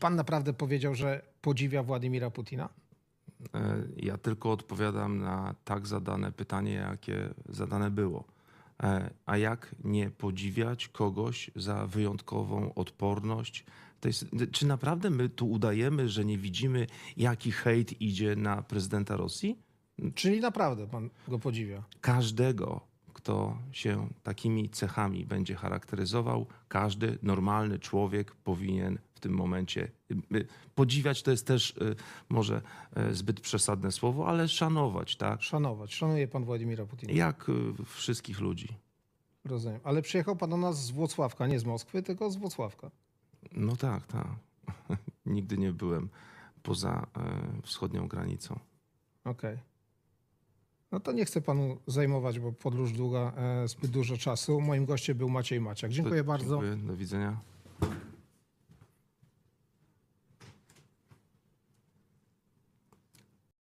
pan naprawdę powiedział, że podziwia Władimira Putina? E, Ja tylko odpowiadam na tak zadane pytanie, jakie zadane było. E, A jak nie podziwiać kogoś za wyjątkową odporność? Jest, czy naprawdę my tu udajemy, że nie widzimy, jaki hejt idzie na prezydenta Rosji? Czyli naprawdę pan go podziwia. każdego, kto się takimi cechami będzie charakteryzował, każdy normalny człowiek powinien w tym momencie y, y, podziwiać. To jest też y, może zbyt przesadne słowo, ale szanować, tak? Szanować. Szanuje pan Władimira Putina. Jak wszystkich ludzi. Rozumiem. Ale przyjechał pan do nas z Włocławka, nie z Moskwy, tylko z Włocławka. No tak, tak. Nigdy nie byłem poza wschodnią granicą. Okej. No to nie chcę panu zajmować, bo podróż długa e, zbyt dużo czasu. Moim gościem był Maciej Maciak. Dziękuję bardzo. Dziękuję, do widzenia.